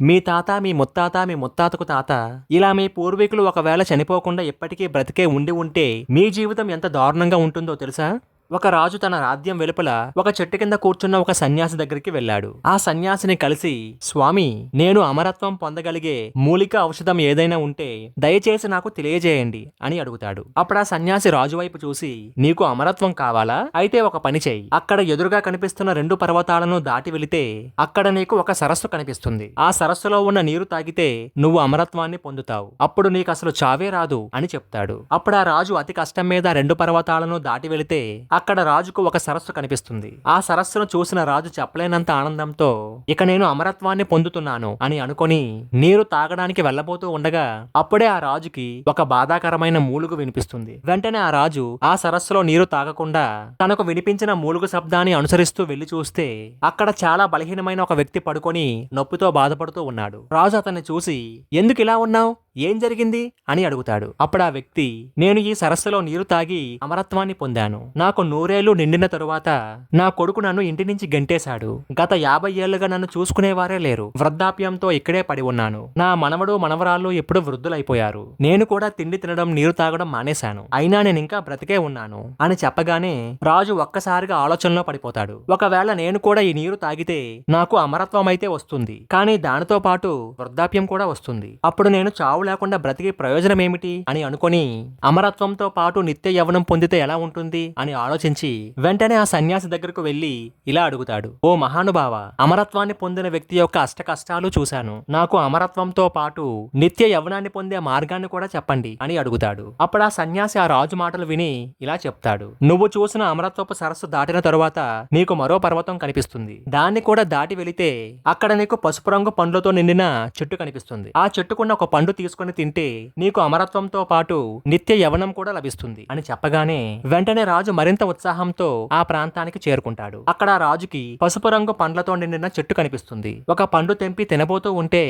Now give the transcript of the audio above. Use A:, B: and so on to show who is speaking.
A: మీ తాత మీ ముత్తాత మీ ముత్తాతకు తాత ఇలా మీ పూర్వీకులు ఒకవేళ చనిపోకుండా ఇప్పటికీ బ్రతికే ఉండి ఉంటే మీ జీవితం ఎంత దారుణంగా ఉంటుందో తెలుసా? ఒక రాజు తన రాజ్యం వెలుపల ఒక చెట్టు కింద కూర్చున్న ఒక సన్యాసి దగ్గరికి వెళ్ళాడు. ఆ సన్యాసిని కలిసి స్వామి నేను అమరత్వం పొందగలిగే మూలిక ఔషధం ఏదైనా ఉంటే దయచేసి నాకు తెలియజేయండి అని అడుగుతాడు. అప్పుడు ఆ సన్యాసి రాజు వైపు చూసి నీకు అమరత్వం కావాలా? అయితే ఒక పని చేయి. అక్కడ ఎదురుగా కనిపిస్తున్న రెండు పర్వతాలను దాటి వెళితే అక్కడ నీకు ఒక సరస్సు కనిపిస్తుంది. ఆ సరస్సులో ఉన్న నీరు తాగితే నువ్వు అమరత్వాన్ని పొందుతావు. అప్పుడు నీకు అసలు చావే రాదు అని చెప్తాడు. అప్పుడు ఆ రాజు అతి కష్టం మీద రెండు పర్వతాలను దాటి వెళితే అక్కడ రాజుకు ఒక సరస్సు కనిపిస్తుంది. ఆ సరస్సును చూసిన రాజు చెప్పలేనంత ఆనందంతో ఇక నేను అమరత్వాన్ని పొందుతున్నాను అని అనుకొని నీరు తాగడానికి వెళ్ళబోతూ ఉండగా అప్పుడే ఆ రాజుకి ఒక బాధాకరమైన మూలుగు వినిపిస్తుంది. వెంటనే ఆ రాజు ఆ సరస్సులో నీరు తాగకుండా తనకు వినిపించిన మూలుగు శబ్దాన్ని అనుసరిస్తూ వెళ్ళి చూస్తే అక్కడ చాలా బలహీనమైన ఒక వ్యక్తి పడుకొని నొప్పితో బాధపడుతూ ఉన్నాడు. రాజు అతన్ని చూసి ఎందుకు ఇలా ఉన్నావు? ఏం జరిగింది? అని అడుగుతాడు. అప్పుడు ఆ వ్యక్తి నేను ఈ సరస్సులో నీరు తాగి అమరత్వాన్ని పొందాను. నాకు నూరేళ్ళు నిండిన తరువాత నా కొడుకు నన్ను ఇంటి నుంచి గెంటేశాడు. గత యాభై ఏళ్ళుగా నన్ను చూసుకునేవారే లేరు. వృద్ధాప్యంతో ఇక్కడే పడి ఉన్నాను. నా మనవడు మనవరాళ్ళు ఎప్పుడు వృద్ధులైపోయారు. నేను కూడా తిండి తినడం నీరు తాగడం మానేశాను. అయినా నేను ఇంకా బ్రతికే ఉన్నాను అని చెప్పగానే రాజు ఒక్కసారిగా ఆలోచనలో పడిపోతాడు. ఒకవేళ నేను కూడా ఈ నీరు తాగితే నాకు అమరత్వం అయితే వస్తుంది. కానీ దానితో పాటు వృద్ధాప్యం కూడా వస్తుంది. అప్పుడు నేను చావు లేకుండా బ్రతికే ప్రయోజనం ఏమిటి అని అనుకుని అమరత్వంతో పాటు నిత్య యవనం పొందితే ఎలా ఉంటుంది అని ఆలోచించి వెంటనే ఆ సన్యాసి దగ్గరకు వెళ్ళి ఇలా అడుగుతాడు. ఓ మహానుభావ అమరత్వాన్ని పొందిన వ్యక్తి యొక్క అష్ట కష్టాలు చూశాను. నాకు అమరత్వంతో పాటు నిత్య యవనాన్ని పొందే మార్గాన్ని కూడా చెప్పండి అని అడుగుతాడు. అప్పుడు ఆ సన్యాసి ఆ రాజు మాటలు విని ఇలా చెప్తాడు. నువ్వు చూసిన అమరత్వపు సరస్సు దాటిన తరువాత నీకు మరో పర్వతం కనిపిస్తుంది. దాన్ని కూడా దాటి వెళితే అక్కడ నీకు పసుపు రంగు పండ్లతో నిండిన చెట్టు కనిపిస్తుంది. ఆ చెట్టుకున్న ఒక పండు తీసుకొని తింటే నీకు అమరత్వంతో పాటు నిత్య యవనం కూడా లభిస్తుంది అని చెప్పగానే వెంటనే రాజు మరింత ఉత్సాహంతో ఆ ప్రాంతానికి చేరుకుంటాడు. అక్కడ రాజుకి పసుపు రంగు పండ్లతో నిండిన చెట్టు కనిపిస్తుంది. ఒక పండు తెంపి తినబోతూ ఉంటే